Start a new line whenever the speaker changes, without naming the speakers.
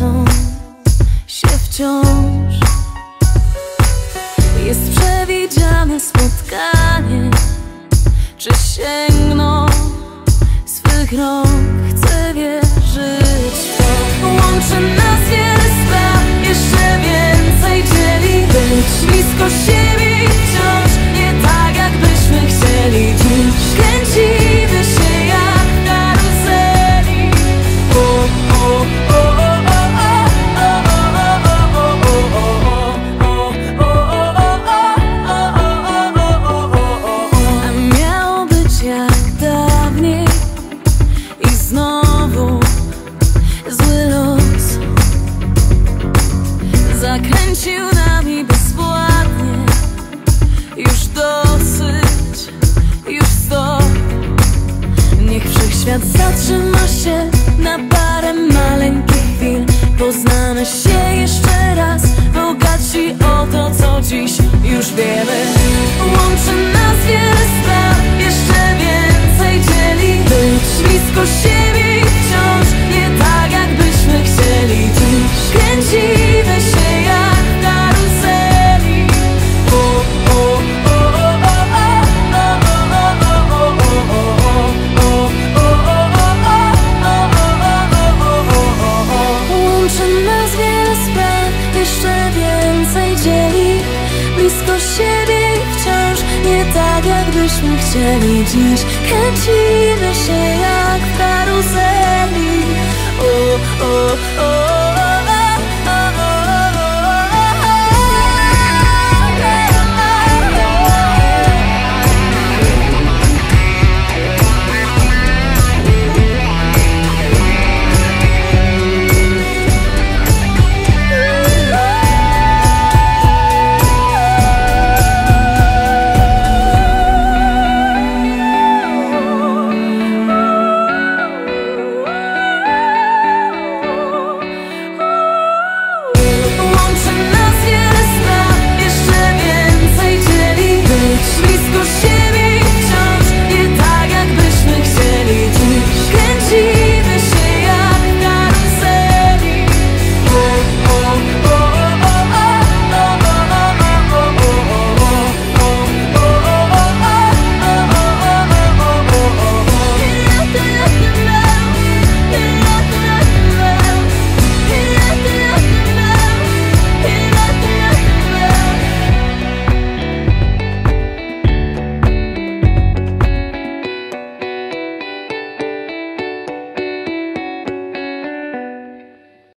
kręcą się wciąż. Jest przewidziane spotkanie Czy sięgną swych rąk. Zakręcił nami bezwładnie. Już dosyć, już stop. Niech wszechświat zatrzyma się na parę maleńkich chwil Poznamy się jeszcze raz Bogaci o to, co dziś już wiemy respecter les dieux que tu me chères.